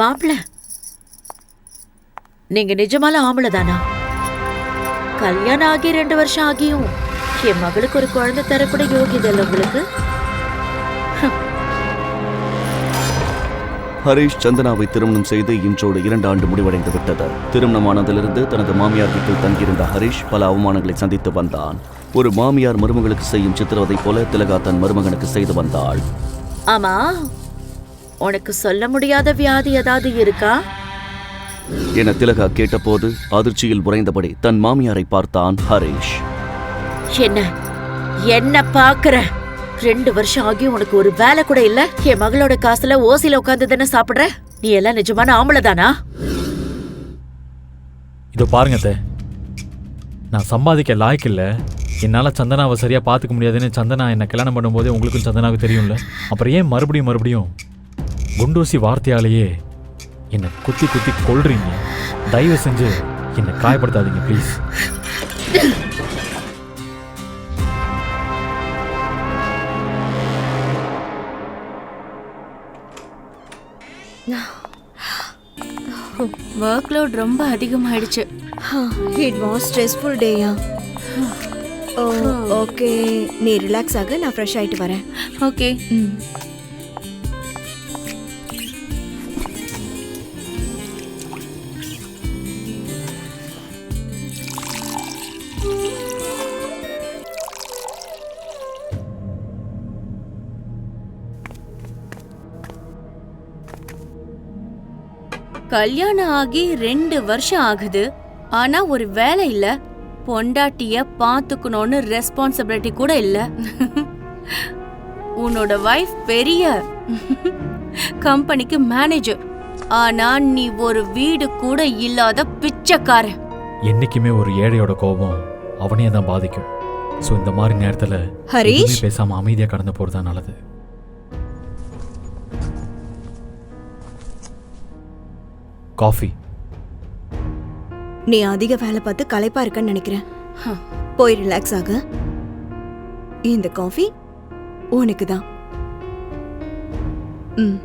மாப்பிள. நீங்க நிஜமால ஆம்பளை தானா? கல்யாணம் ஆகி ரெண்டு வருஷம் ஆகியும் என் மகளுக்கு ஒரு குழந்தை தரக்கூட யோகியது இல்லை உங்களுக்கு? ஹரிஷ் சந்தனாவை திருமணம் செய்து இன்றோடு இரண்டு ஆண்டு முடிவடைந்து விட்டது. திருமணமானதிலிருந்து தனது மாமியார் வீட்டில் தங்கியிருந்த ஹரிஷ் பல அவமானங்களை சந்தித்து வந்தான். ஒரு மாமியார் மருமகளுக்கு செய்யும் சித்திரவதை போல திலகா தன் மருமகனுக்கு செய்து வந்தாள். ஆமா. உனக்கு சொல்ல முடியாத வியாதி ஏதாவது இருக்கா? என திலகா கேட்டபோது அதிர்ச்சியில் உறைந்தபடி தன் மாமியாரை பார்த்தான் ஹரிஷ். என்ன? என்ன பாக்குற ரெண்டு வருஷம் ஆகி உனக்கு ஒரு வேலை கூட இல்ல? என் மகளோட காசுல ஓசில உட்காந்து தானே சாப்பிடுற? நீ எல்லாம் நிஜமான ஆம்பளை தானா? இதோ பாருங்க நான் சம்பாதிக்க லாய்க்கு இல்லை. என்னால் சந்தனாவை சரியாக பார்த்துக்க முடியாதுன்னு சந்தனா என்னை கல்யாணம் பண்ணும்போதே உங்களுக்கும் சந்தனாவுக்கு தெரியும்ல. அப்புறம் ஏன் மறுபடியும் மறுபடியும் குண்டூசி வார்த்தையாலேயே என்னை குத்தி குத்தி கொல்றீங்க. தயவு செஞ்சு என்னை காயப்படுத்தாதீங்க ப்ளீஸ் ஒர்க் லோட் ரொம்ப அதிகமாயிடுச்சு. இட் வாஸ் ஸ்ட்ரெஸ்ஃபுல் டேயா ஓ ஓகே நீ ரிலாக்ஸ் ஆக நான் ஃப்ரெஷ் ஆயிட்டு வரேன். ஓகே ம். கல்யாணம் ஆகி ரெண்டு வருஷம் ஆகுது. ஆனா ஒரு வேலை இல்ல. பொண்டாட்டிய பாத்துக்கணும்னு ரெஸ்பான்சிபிலிட்டி கூட இல்ல. உன்னோட வைஃப் பெரிய கம்பெனிக்கு மேனேஜர் ஆனா நீ ஒரு வீடு கூட இல்லாத பிச்சைக்காரன். என்னைக்குமே ஒரு ஏழையோட கோபம் அவனையே தான் பாதிக்கும். ஸோ இந்த மாதிரி நேரத்தில் ஹரிஷ்! பேசாமல் அமைதியாக கடந்து போகிறது தான் நல்லது. காஃபி. நீ அதிக வேலை பார்த்து களைப்பா இருக்கன்னு நினைக்கிறேன். போய் ரிலாக்ஸ் ஆக. இந்த காஃபி உனக்கு தான். ம்.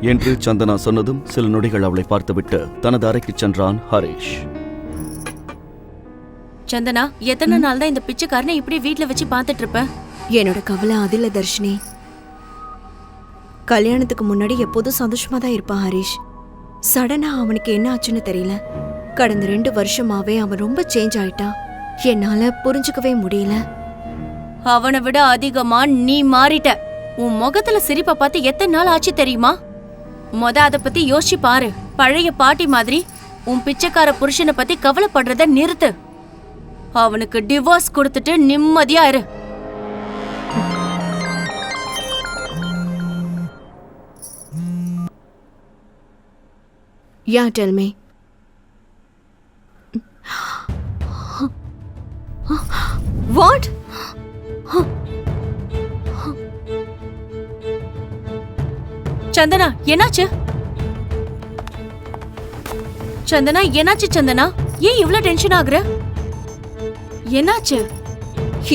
என்று சந்தனா சொன்னதும் சில நொடிகள் அவளை பார்த்துவிட்டு தனது அறைக்கு சென்றான் ஹரிஷ். சந்தனா எத்தனை நாள் தான் இந்த பிச்சைக்காரனை இப்படி வீட்ல வச்சு பாத்துட்டு இருப்ப? என்னோட கவலை அதில்ல தர்ஷினி. கல்யாணத்துக்கு முன்னாடி எப்போதும் சந்தோஷமா தான் இருப்பான் ஹரிஷ். சடனா அவனுக்கு என்ன ஆச்சுன்னு தெரியல. கடந்த ரெண்டு வருஷமாவே அவன் ரொம்ப சேஞ்ச் ஆயிட்டான் என்னால புரிஞ்சுக்கவே முடியல. அவனை விட அதிகமா நீ மாறிட்ட. உன் முகத்துல சிரிப்பை பார்த்து எத்தனை நாள் ஆச்சு தெரியுமா? மொத அதை பத்தி யோசிச்சு பாரு. பழைய பாட்டி மாதிரி உன் பிச்சைக்கார புருஷனை பத்தி கவலைப்படுறத நிறுத்து. அவனுக்கு டிவோர்ஸ் கொடுத்துட்டு நிம்மதியா இரு. Ya tell me. What? Chandana என்னாச்சு? சந்தனா என்னாச்சு சந்தனா? ஏன் இவ்ளோ டென்ஷன் ஆகுற? என்னாச்சு?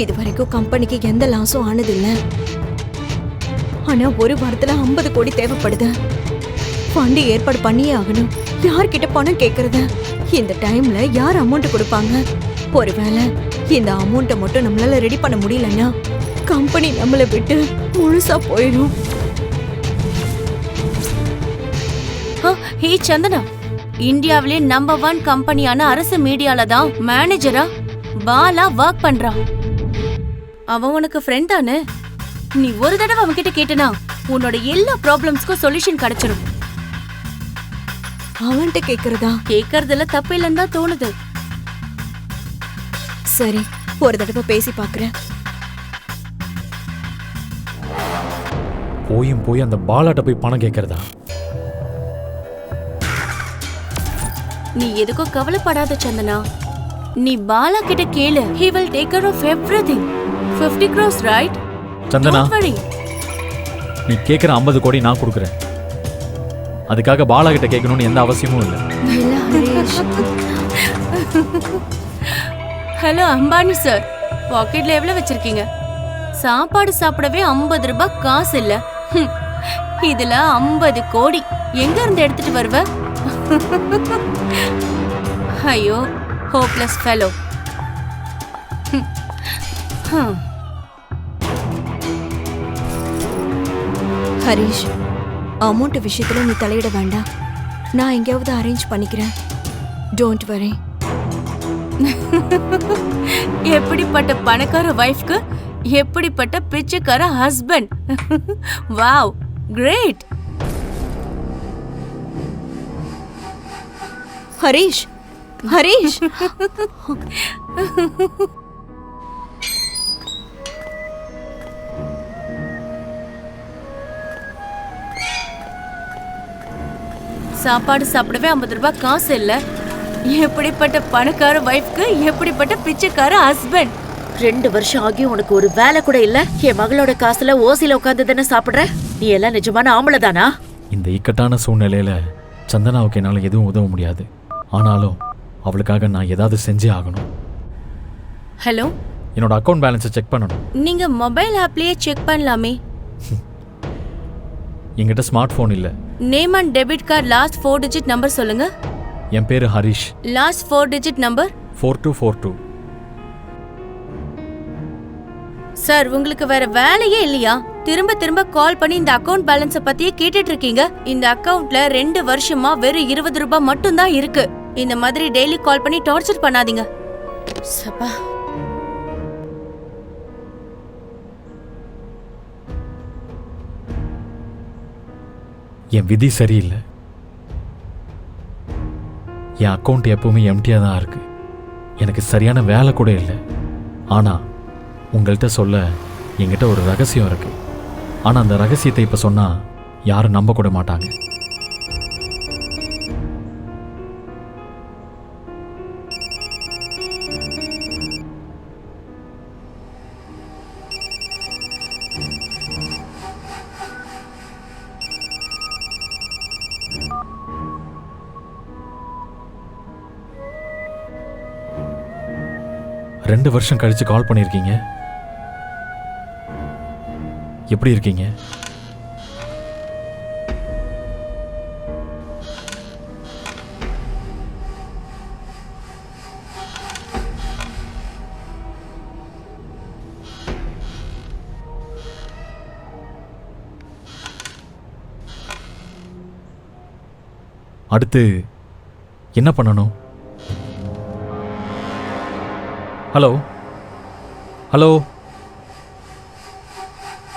இது வரைக்கும் கம்பெனிக்கு எந்த லாஸும் ஆனதில்ல. ஆனா ஒரு வாரத்துல 50 கோடி தேவைப்படுது. ஃபண்டு ஏற்பாடு பண்ணியே ஆகணும். யார்கிட்ட பணம் கேட்கறது இந்த டைம்ல யார் அமௌண்ட் கொடுப்பாங்க? ஒருவேளை இந்த அமௌண்ட்டை மட்டும் நம்மளால ரெடி பண்ண முடியலன்னா கம்பெனி நம்மளை விட்டு முழுசா போயிடும் ஹே சந்தனா இந்தியாவிலே நம்பர் ஒன் கம்பெனியான அரசு மீடியால தான் மேனேஜரா பாலா ஒர்க் பண்றான். அவன் உனக்கு ஃப்ரெண்ட் தானே? நீ ஒரு தடவை அவன்கிட்ட கேட்டனா உன்னோட எல்லா ப்ராப்ளம்ஸ்க்கும் சொல்யூஷன் கிடைச்சிடும் அவன்கிட்ட கேக்குறதா? கேக்குறதுல தப்பு இல்லைன்னு தான் தோணுது. சரி ஒரு தடவை பேசி பாக்குறேன். போயும் போய் அந்த பாலாட்ட போய் பணம் கேட்கறதா நீ எதுக்கும் கவலைப்படாத சந்தனா. நீ பாலா கிட்ட கேளு. He will take care of everything. 50 crores right? Santhana. நீ கேட்குற ஐம்பது கோடி நான் கொடுக்குறேன். அதுக்காக பாலா கிட்ட கேட்கணும்னு எந்த அவசியமும் இல்லை. ஹலோ அம்பானி சார் பாக்கெட்ல எவ்வளவு வச்சிருக்கீங்க? சாப்பாடு சாப்பிடவே ஐம்பது ரூபாய் காசு இல்ல. இதுல ஐம்பது கோடி. எங்க இருந்து எடுத்துட்டு வருவ? ஐயோ ஹோப்லெஸ் ஃபெலோ ஹரிஷ் அமௌண்ட் விஷயத்துல நீ தலையிட வேண்டாம் நான் எங்கேயாவது அரேஞ்ச் பண்ணிக்கிறேன். டோன்ட் வரி எப்படிப்பட்ட பணக்கார வைஃப்க்கு எப்படிப்பட்ட பிச்சைக்கார husband wow great Harish Harish. சாப்பாடு சாப்பிடவே ஐம்பது ரூபாய் காசு இல்ல. எப்படிப்பட்ட பணக்கார வைஃப்க்கு எப்படிப்பட்ட பிச்சைக்கார ஹஸ்பண்ட் ரெண்டு வருஷம் ஆகி உனக்கு ஒரு வேலை கூட இல்ல. என் மகளோட காசுல ஓசில உட்காந்து தானே சாப்பிடுற? நீ எல்லாம் நிஜமான ஆம்பளை தானா? இந்த இக்கட்டான சூழ்நிலையில சந்தனாவுக்கு என்னால் எதுவும் உதவ முடியாது. ஆனாலும் அவளுக்காக நான் ஏதாவது செஞ்சே ஆகணும். ஹலோ என்னோட அக்கௌண்ட் பேலன்ஸை செக் பண்ணணும். நீங்க மொபைல் ஆப்லயே செக் பண்ணலாமே. என்கிட்ட ஸ்மார்ட் ஃபோன் இல்லை. Name and debit card last four digit number சொல்லுங்க. என் பேர் Harish. Last four digit number four two four two sir உங்களுக்கு வேற வேலையே இல்லையா? திரும்ப திரும்ப கால் பண்ணி இந்த அக்கவுண்ட் பேலன்ஸ பத்தியே கேட்டுட்டு இருக்கீங்க. இந்த அக்கவுண்ட்ல ரெண்டு வருஷமா வெறும் இருபது ரூபாய் மட்டும் தான் இருக்கு. இந்த மாதிரி டெய்லி கால் பண்ணி டார்ச்சர் பண்ணாதீங்க. சப்பா. என் விதி சரியில்லை. என் அக்கௌண்ட் எப்பவுமே எம்டியாக தான் இருக்கு. எனக்கு சரியான வேலை கூட இல்லை. ஆனால் உங்கள்கிட்ட சொல்ல என்கிட்ட ஒரு ரகசியம் இருக்கு. ஆனால் அந்த ரகசியத்தை இப்போ சொன்னால் யாரும் நம்ப கூட மாட்டாங்க. ரெண்டு வருஷம் கழிச்சு கால் பண்ணியிருக்கீங்க? எப்படி இருக்கீங்க? அடுத்து என்ன பண்ணணும்? ஹலோ. ஹலோ.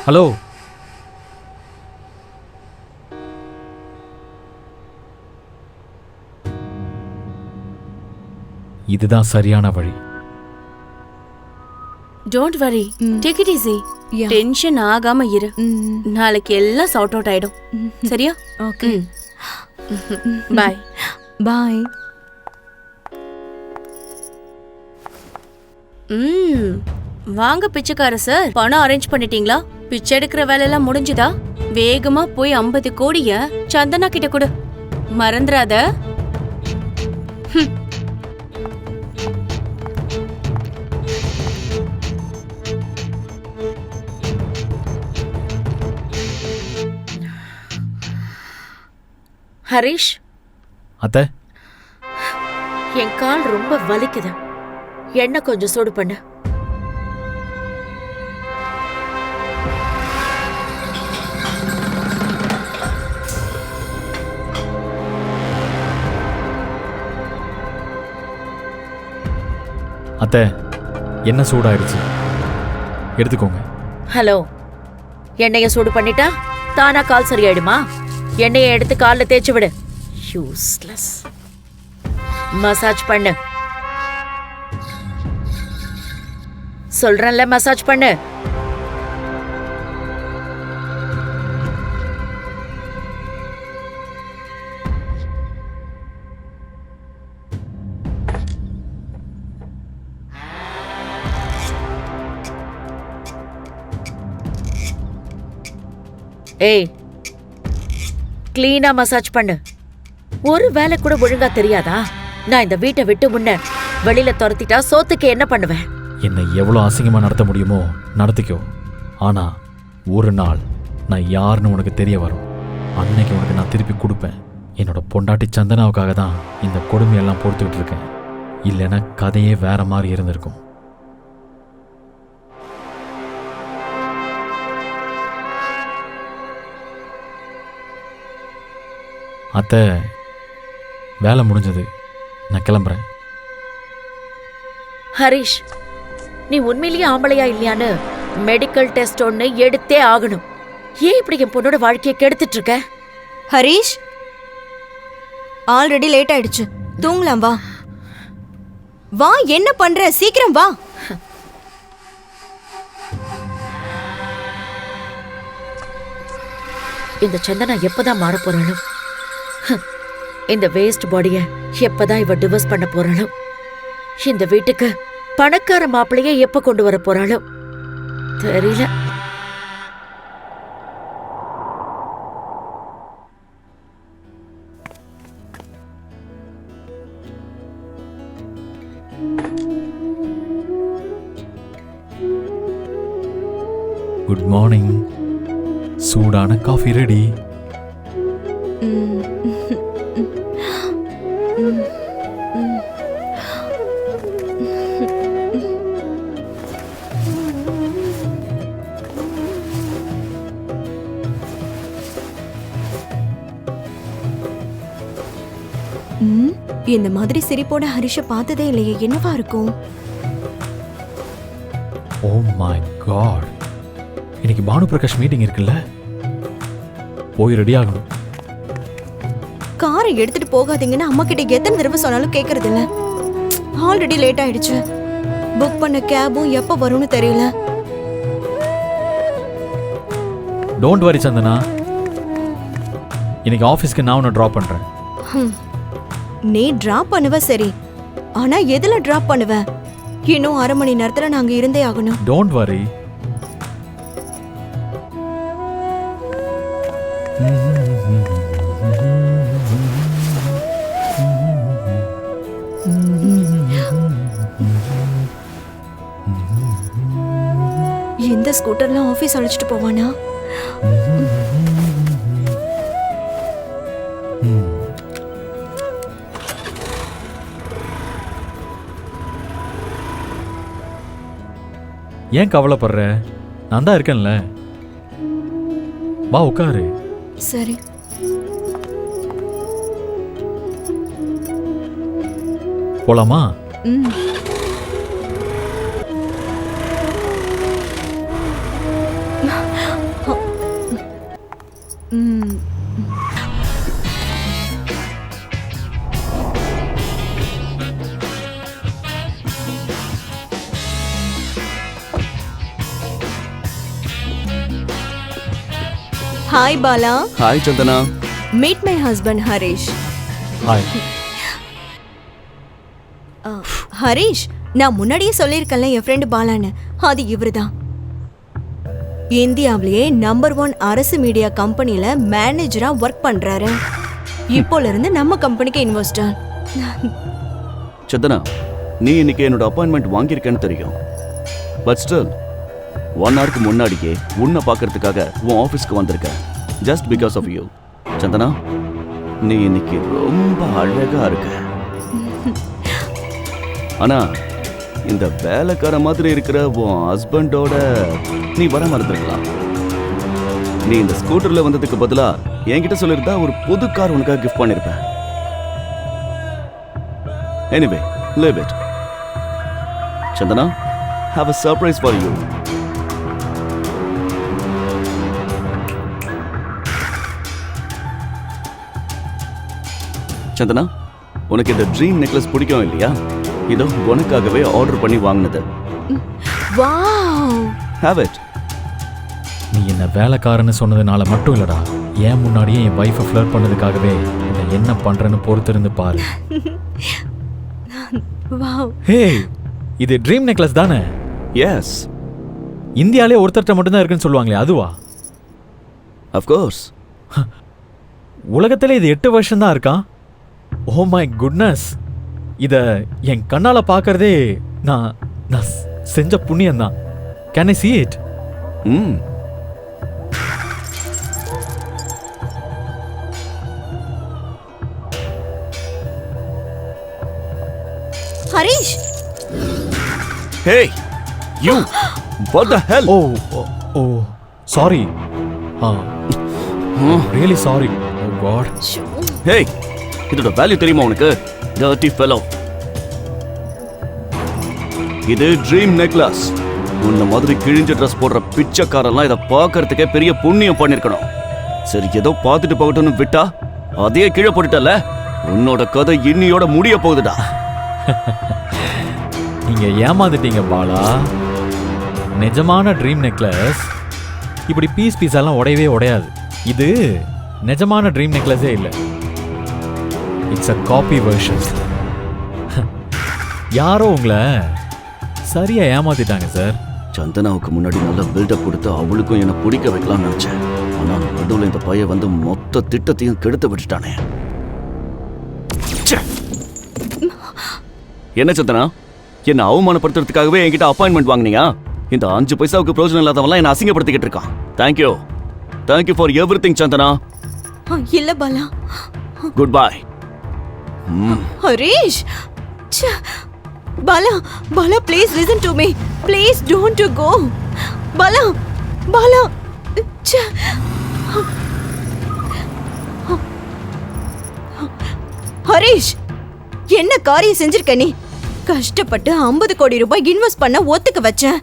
ஹலோ. இதுதான் சரியான வழி. Don't worry take it easy Yeah. Tension ஆகாம இரு. ம் நாளைக்கு எல்லாம் சார்ட் அவுட் ஆயிடும். சரியா? ஓகே பாய் பாய் ம். வாங்க பிச்சைக்கார சார். பணம் அரேஞ்ச் பண்ணிட்டீங்களா? பிச்சை எடுக்கிற வேலையெல்லாம் முடிஞ்சுதா? வேகமா போய் ஐம்பது கோடிய சந்தனா கிட்ட கொடு. மறந்துடாத ஹரிஷ். அத்தை. என் கால் ரொம்ப வலிக்குது. எண்ணெய் கொஞ்சம் சூடு பண்ணு. அத்தை என்ன சூடாயிடுச்சு எடுத்துக்கோங்க. ஹலோ எண்ணெய சூடு பண்ணிட்டா தானா கால் சரியாயிடுமா? எண்ணெயை எடுத்து கால்ல தேய்ச்சு விடு. யூஸ்லெஸ் மசாஜ் பண்ணு. சொல்றேன்ல மசாஜ் பண்ணு. ஏய் கிளீனா மசாஜ் பண்ணு. ஒரு வேலை கூட ஒழுங்கா தெரியாதா? நான் இந்த வீட்டை விட்டு முன்ன வெளியில துரத்திட்டா சோத்துக்கு என்ன பண்ணுவேன்? என்னை எவ்வளோ அசிங்கமாக நடத்த முடியுமோ நடத்திக்கோ. ஆனால் ஒரு நாள் நான் யாருன்னு உனக்கு தெரிய வரும். அன்னைக்கு உனக்கு நான் திருப்பி கொடுப்பேன். என்னோட பொண்டாட்டி சந்தனாவுக்காக தான் இந்த கொடுமையெல்லாம் பொறுத்துக்கிட்டு இருக்கேன். இல்லைன்னா கதையே வேற மாதிரி இருந்திருக்கும். அத்தை வேலை முடிஞ்சது. நான் கிளம்புறேன். ஹரிஷ். நீ உண்மையிலேயே ஆம்பளையா இல்லையான்னு மெடிக்கல் டெஸ்ட் ஒன்னு எடுத்தே ஆகணும். ஏன் இப்படி என் பொண்ணோட வாழ்க்கையை கெடுத்துட்டு இருக்க? ஹரீஷ் ஆல்ரெடி லேட் ஆயிடுச்சு. தூங்கலாம் வா. வா என்ன பண்ற? சீக்கிரம் வா. இந்த சந்தனா எப்பதான் மாற ஹம், இந்த வேஸ்ட் பாடிய எப்பதான் இவ டிவோர்ஸ் பண்ண போறாளோ? இந்த வீட்டுக்கு பணக்கார மாப்பிளைய எப்ப கொண்டு வர போறாளோ? தெரியல. குட் மார்னிங் சூடான காஃபி ரெடி. இந்த மாதிரி சிரிப்போட ஹரிஷ பார்த்ததே இல்லையே. என்னவா இருக்கும்? ஓ மை காட் இன்னைக்கு பானு பிரகாஷ் மீட்டிங் இருக்குல்ல? போய் ரெடி ஆகணும். காரை எடுத்துட்டு போகாதீங்கன்னு அம்மா கிட்ட எத்தனை தடவை சொன்னாலும் கேக்குறது இல்ல ஆல்ரெடி லேட் ஆயிடுச்சு. புக் பண்ண கேபும் எப்ப வரும்னு தெரியல. Don't worry Santhana. இன்னைக்கு ஆஃபீஸ்க்கு நான் உன்னை ட்ராப் பண்ணுறேன் ஹம். நீ டிராப் பண்ணுவ சரி. ஆனா எதுல டிராப் பண்ணுவ? இன்னும் அரை மணி நேரத்துல நாங்க இருந்தே ஆகணும். டோன்ட் வரி இந்த ஸ்கூட்டர்ல ஆபீஸ் அழைச்சிட்டு போவானா? ஏன் கவலைப்படுற? நான் தான் இருக்கேன்ல. வா உட்காரு. சரி. போலாமா? ம். Hi Bala hi Chandana meet my husband Harish hi Harish நான் முன்னாடியே சொல்லியிருக்கேன்ல என் ஃப்ரெண்டு பாலான்னு. அது இவருதான் இந்தியாவிலேயே நம்பர் ஒன் அரசு மீடியா கம்பெனில மேனேஜரா ஒர்க் பண்றாரு. இப்போல இருந்து நம்ம கம்பெனிக்கு இன்வெஸ்டர் சந்தனா நீ இன்னைக்கு என்னோட அப்பாயின்மெண்ட் வாங்கியிருக்கேன்னு தெரியும். பட் ஸ்டில் ஒன் ஹவருக்கு முன்னாடியே உன்னை பார்க்கறதுக்காக உன் ஆஃபீஸ்க்கு வந்திருக்கேன். Just because of you Chandana நீ இன்னைக்கு ரொம்ப அழகா இருக்க. ஆனா இந்த வேலைக்கார மாதிரி இருக்கிற உன் ஹஸ்பண்டோட நீ வர மறந்துருக்கலாம் நீ இந்த ஸ்கூட்டர்ல வந்ததுக்கு பதிலா என்கிட்ட சொல்லியிருந்தா ஒரு புது கார் உனக்காக gift பண்ணிருப்பேன். Anyway live it. Chandana have a surprise for you Chandana உனக்கு இந்த ட்ரீம் நெக்லஸ் பிடிக்கும் இல்லையா? இதோ உனக்காகவே ஆர்டர் பண்ணி வாங்கினது. வாவ்! ஹேவ் இட் நீ என்ன வேலைக்காரன்னு சொன்னதுனால மட்டும் இல்லடா. ஏன் முன்னாடியே என் ஒய்ஃபை ஃப்ளர்ட் பண்ணதுக்காகவே நான் என்ன பண்றேன்னு பொறுத்திருந்து பாரு. வாவ்! ஹே இது ட்ரீம் நெக்லஸ் தானே? எஸ் இந்தியாலே ஒருத்தர்கிட்ட மட்டும்தான் இருக்குன்னு சொல்லுவாங்களே அதுவா? அஃப்கோர்ஸ் உலகத்திலே இது எட்டு வருஷம் தான் இருக்கா? ஓ மை குட்னஸ் இதை என் கண்ணால் பார்க்கறதே நான் நான் செஞ்ச புண்ணியம்தான். Can I see it hmm. Harish! Hey you what the hell oh oh sorry ah really sorry oh god hey இதோட வேல்யூ தெரியுமா உனக்கு? டர்ட்டி ஃபெலோ இது ட்ரீம் நெக்லஸ் உன்ன மாதிரி கிழிஞ்ச ட்ரெஸ் போடுற பிச்சைக்காரெல்லாம் இதை பார்க்கறதுக்கே பெரிய புண்ணியம் பண்ணிருக்கணும். சரி ஏதோ பார்த்துட்டு போகட்டும்னு விட்டா அதையே கீழே போட்டுட்டல உன்னோட கதை இன்னியோட முடிய போகுதுடா. நீங்க ஏமாந்துட்டீங்க பாலா. நிஜமான ட்ரீம் நெக்லஸ் இப்படி பீஸ் பீஸெல்லாம் உடையவே உடையாது. இது நிஜமான ட்ரீம் நெக்லஸே இல்லை. இட்ஸ் அ காப்பி வெர்ஷன் யாரோ உங்களை சரியா ஏமாத்திட்டாங்க சார் சந்தனாவுக்கு முன்னாடி நல்ல பில்டப் கொடுத்து அவளுக்கும் என்னை பிடிக்க வைக்கலாம்னு நினைச்சேன். ஆனா நடுவில் இந்த பையன் வந்து மொத்த திட்டத்தையும் கெடுத்து விட்டுட்டானே. ச்சே. என்ன சந்தனா? என்ன அவமானப்படுத்துறதுக்காகவே என்கிட்ட அப்பாயின்மெண்ட் வாங்குனீங்க? இந்த அஞ்சு பைசாவுக்கு பிரயோஜனம் இல்லாதவன்லாம் என்ன அசிங்கப்படுத்திக்கிட்டு இருக்கான். Thank you thank you for everything Chandana. இல்ல Bala. Good bye Harish! Bala Bala please listen to me please don't to go Bala Bala Harish! என்ன காரியம் செஞ்சிருக்க நீ? கஷ்டப்பட்டு 50 கோடி ரூபாய் இன்வெஸ்ட் பண்ண ஒத்துக்க வச்சேன்.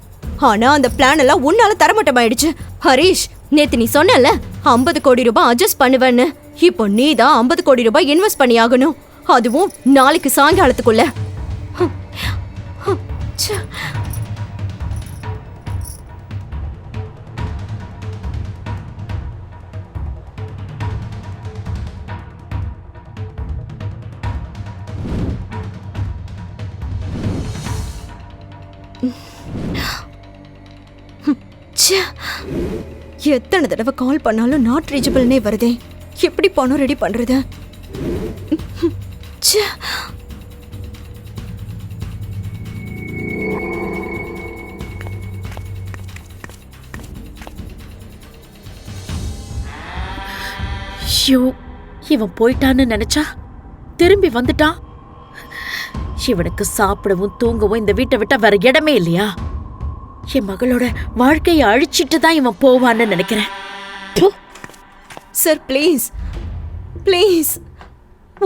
ஆனா அந்த பிளான் எல்லாம் உன்னால தரமட்டமாயிடுச்சு. ஹரீஷ் நேத்து நீ சொன்னல 50 கோடி ரூபாய் அட்ஜஸ்ட் பண்ணுவேன்னு. இப்போ நீ தான் 50 கோடி ரூபாய் இன்வெஸ்ட் பண்ணி ஆகணும் அதுவும் நாளைக்கு சாயங்காலத்துக்குள்ள. ச்சே. எத்தனை தடவை கால் பண்ணாலும் நாட் ரீச்சபிள்னே வருதே. எப்படி பணம் ரெடி பண்றது? ஷூ இவன் போயிட்டான்னு நினைச்சா? திரும்பி வந்துட்டான்? இவனுக்கு சாப்பிடவும் தூங்கவும் இந்த வீட்டை விட்டா வேற இடமே இல்லையா? என் மகளோட வாழ்க்கையை அழிச்சிட்டு தான் இவன் போவான்னு நினைக்கிறேன். சார் ப்ளீஸ் ப்ளீஸ்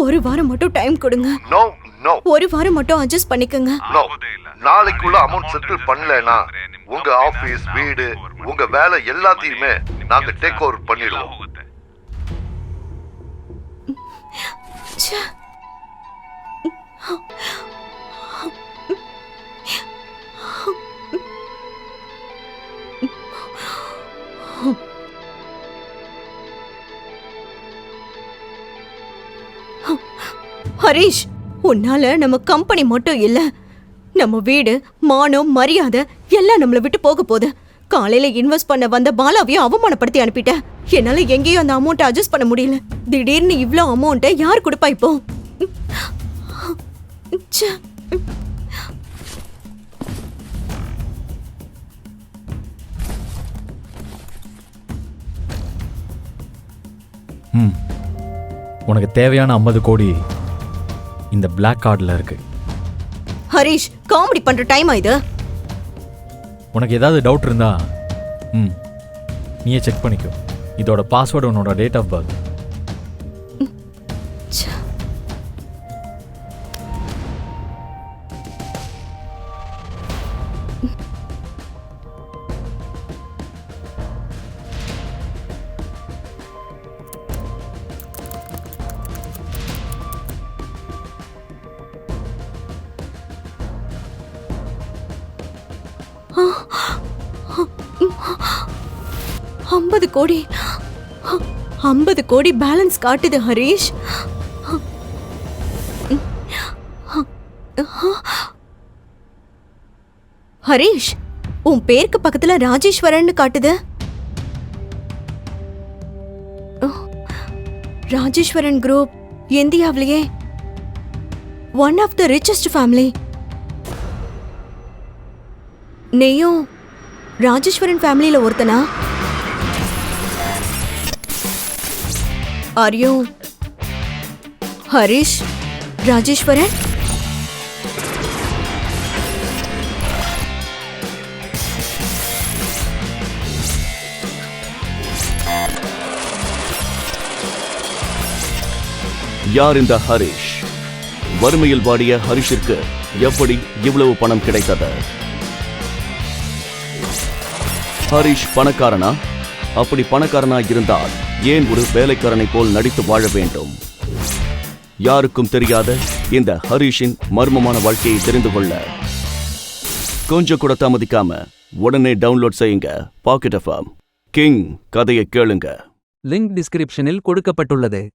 ஒரு வாரம் மட்டும் டைம் கொடுங்க. நோ நோ ஒரு வாரம் மட்டும் அட்ஜஸ்ட் பண்ணிக்கோங்க. நோ நாளைக்குள்ள அமௌண்ட் செட்டில் பண்ணலனா உங்க ஆபீஸ் வீடு உங்க வேலை எல்லாத்தையுமே நாங்க டேக் ஓவர் பண்ணிடுவோம். ஹரிஷ் உன்னால நம்ம கம்பெனி மட்டும் இல்ல. நம்ம வீடு மானம் மரியாதை எல்லாம் நம்மளை விட்டு போக போகுது. காலையில இன்வெஸ்ட் பண்ண வந்த பாலாவையும் அவமானப்படுத்தி அனுப்பிட்டேன். என்னால எங்கேயும் அந்த அமௌண்ட்டை அட்ஜஸ்ட் பண்ண முடியல. திடீர்னு இவ்ளோ அமௌண்ட்டை யார் கொடுப்பா இப்போ? உனக்கு தேவையான ஐம்பது கோடி இந்த Black கார்டில் இருக்கு. ஹரிஷ் காமெடி பண்ற டைம் இது? உனக்கு ஏதாவது டவுட் இருந்தா ம் நீயே செக் பண்ணிக்கோ. இதோட பாஸ்வேர்டு உன்னோட date of birth crore balance காட்டுது ஹரீஷ். ஹரீஷ் உன் பேருக்கு பக்கத்துல ராஜேஸ்வரன் காட்டுது. ராஜேஸ்வரன் குரூப் இந்தியாவிலேயே one of the richest family நீயும் ராஜேஸ்வரன் ஃபேமிலியில ஒருத்தனா? ஆர் யூ ஹரிஷ் ராஜேஸ்வரன் யார் இந்த ஹரிஷ்? வறுமையில் வாடிய ஹரிஷிற்கு எப்படி இவ்வளவு பணம் கிடைத்தது? ஹரிஷ் பணக்காரனா? அப்படி பணக்காரனா இருந்தால் ஏன் ஒரு வேலைக்காரனை போல் நடித்து வாழ வேண்டும்? யாருக்கும் தெரியாத இந்த ஹரிஷின் மர்மமான வாழ்க்கையை தெரிந்து கொள்ள. கொஞ்சம் கூட தாமதிக்காம உடனே டவுன்லோட் செய்யுங்க பாக்கெட் எஃப்எம் கிங் கதையை கேளுங்க. லிங்க் டிஸ்கிரிப்ஷனில் கொடுக்கப்பட்டுள்ளது.